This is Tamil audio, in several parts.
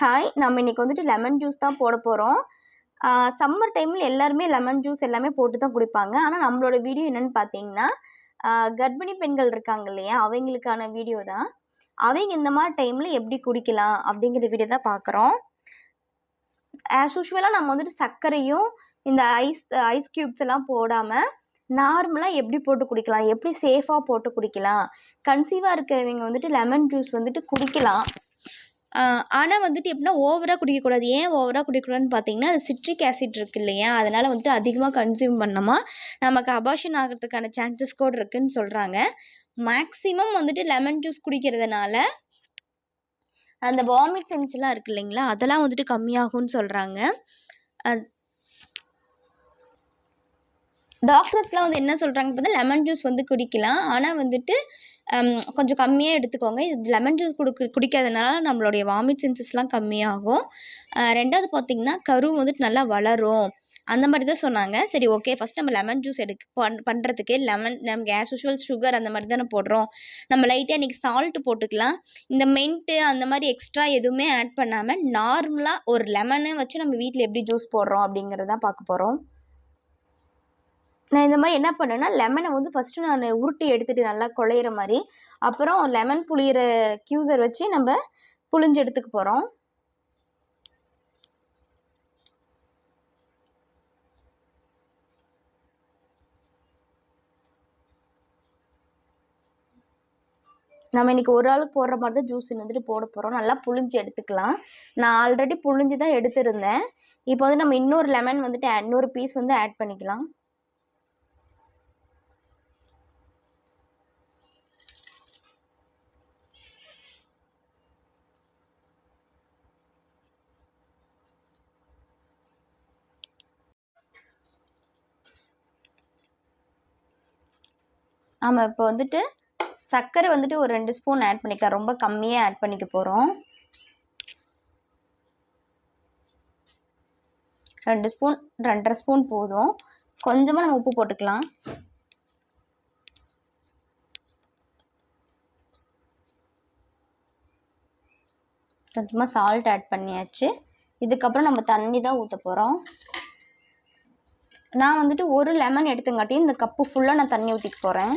ஹாய் நம்ம இன்றைக்கி வந்துட்டு லெமன் ஜூஸ் தான் போட போகிறோம் சம்மர் டைமில் எல்லாருமே லெமன் ஜூஸ் எல்லாமே போட்டு தான் குடிப்பாங்க. ஆனால் நம்மளோட வீடியோ என்னன்னு பார்த்தீங்கன்னா கர்ப்பிணி பெண்கள் இருக்காங்க இல்லையா? அவங்களுக்கான வீடியோ தான். அவங்க இந்த மாதிரி டைமில் எப்படி குடிக்கலாம் அப்படிங்கிற வீடியோ தான் பார்க்குறோம் ஆஸ் யூஷுவலாக நம்ம வந்துட்டு சர்க்கரையும் இந்த ஐஸ் ஐஸ் க்யூப்ஸ் எல்லாம் போடாமல் நார்மலாக எப்படி போட்டு குடிக்கலாம்? எப்படி சேஃபாக போட்டு குடிக்கலாம்? கன்சீவாக இருக்கிறவங்க வந்துட்டு லெமன் ஜூஸ் வந்துட்டு குடிக்கலாம். ஆனால் வந்துட்டு எப்படின்னா ஓவராக குடிக்கக்கூடாது. ஏன் ஓவராக குடிக்கக்கூடாதுன்னு பார்த்தீங்கன்னா அது சிட்ரிக் ஆசிட் இருக்கு இல்லையா? அதனால் வந்துட்டு அதிகமாக கன்சியூம் பண்ணோமா நமக்கு அபாஷன் ஆகிறதுக்கான சான்சஸ் கூட இருக்குன்னு சொல்கிறாங்க மேக்ஸிமம் வந்துட்டு லெமன் ஜூஸ் குடிக்கிறதுனால அந்த வாமிட் சென்ஸ்லாம் இருக்கு இல்லைங்களா? அதெல்லாம் வந்துட்டு கம்மியாகும்னு சொல்கிறாங்க டாக்டர்ஸ்லாம் வந்து என்ன சொல்கிறாங்க பார்த்தா லெமன் ஜூஸ் வந்து குடிக்கலாம். ஆனால் வந்துட்டு கொஞ்சம் கம்மியாக எடுத்துக்கோங்க. இது லெமன் ஜூஸ் குடுக்க குடிக்கிறதுனால நம்மளுடைய வாமிட் சென்சஸ்லாம் கம்மியாகும். ரெண்டாவது பார்த்தீங்கன்னா கரு வந்துட்டு நல்லா வளரும். அந்த மாதிரி தான் சொன்னாங்க. சரி ஓகே ஃபஸ்ட் நம்ம லெமன் ஜூஸ் எடுக்க பண் பண்ணுறதுக்கு லெமன் நமக்கு ஆஸ் யூஷுவல் சுகர் அந்த மாதிரி தானே போடுறோம். நம்ம லைட்டாக இன்றைக்கி சால்ட்டு போட்டுக்கலாம். இந்த மென்ட்டு அந்த மாதிரி எக்ஸ்ட்ரா எதுவுமே ஆட் பண்ணாமல் நார்மலாக ஒரு லெமனை வச்சு நம்ம வீட்டில் எப்படி ஜூஸ் போடுறோம் அப்படிங்கிறத பார்க்க போகிறோம் நான் இந்த மாதிரி என்ன பண்ணேன்னா லெமனை வந்து ஃபஸ்ட்டு நான் உருட்டி எடுத்துகிட்டு நல்லா குழையிற மாதிரி அப்புறம் லெமன் புளியிற க்யூசர் வச்சு நம்ம புளிஞ்சு எடுத்துக்க போகிறோம் நம்ம இன்னைக்கு ஒரு ஆளுக்கு போடுற மாதிரி தான் ஜூஸ் வந்துட்டு போட போகிறோம் நல்லா புளிஞ்சு எடுத்துக்கலாம். நான் ஆல்ரெடி புளிஞ்சு தான் எடுத்திருந்தேன். இப்போ வந்து நம்ம இன்னொரு லெமன் வந்துட்டு இன்னொரு பீஸ் வந்து ஆட் பண்ணிக்கலாம். நம்ம இப்போ வந்துட்டு சர்க்கரை வந்துட்டு ஒரு ரெண்டு ஸ்பூன் ஆட் பண்ணிக்கலாம். ரொம்ப கம்மியாக ஆட் பண்ணிக்க போகிறோம் ரெண்டு ஸ்பூன் ரெண்டரை ஸ்பூன் போதும். கொஞ்சமாக நம்ம உப்பு போட்டுக்கலாம். கொஞ்சமாக சால்ட் ஆட் பண்ணியாச்சு. இதுக்கப்புறம் நம்ம தண்ணி தான் ஊற்ற போகிறோம் நான் வந்துட்டு ஒரு லெமன் எடுத்துங்காட்டி இந்த கப்பு ஃபுல்லாக நான் தண்ணி ஊற்றிக்க போகிறேன்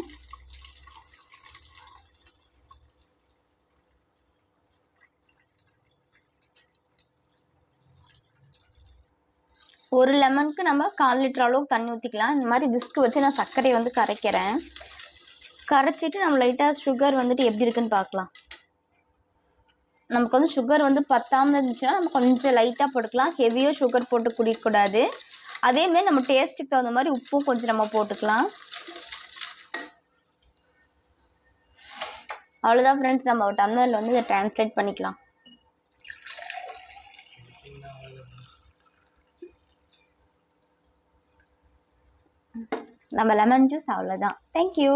ஒரு லெமனுக்கு நம்ம கால் லிட்டர் அளவுக்கு தண்ணி ஊற்றிக்கலாம் இந்த மாதிரி பிஸ்கு வச்சு நான் சர்க்கரையை வந்து கரைக்கிறேன். கரைச்சிட்டு நம்ம லைட்டாக சுகர் வந்துட்டு எப்படி இருக்குன்னு பார்க்கலாம். நமக்கு வந்து சுகர் வந்து பத்தாமல் இருந்துச்சுன்னா நம்ம கொஞ்சம் லைட்டாக போட்டுக்கலாம். ஹெவியாக சுகர் போட்டு குடிக்கக்கூடாது. அதேமாரி நம்ம டேஸ்ட்டுக்கு தகுந்த மாதிரி உப்பும் கொஞ்சம் நம்ம போட்டுக்கலாம். அவ்வளோதான் ஃப்ரெண்ட்ஸ் நம்ம டம்ளரில் வந்து இதை ட்ரான்ஸ்லேட் பண்ணிக்கலாம். நம்ம லெமன் ஜூஸ் அவ்வளோதான். தேங்க்யூ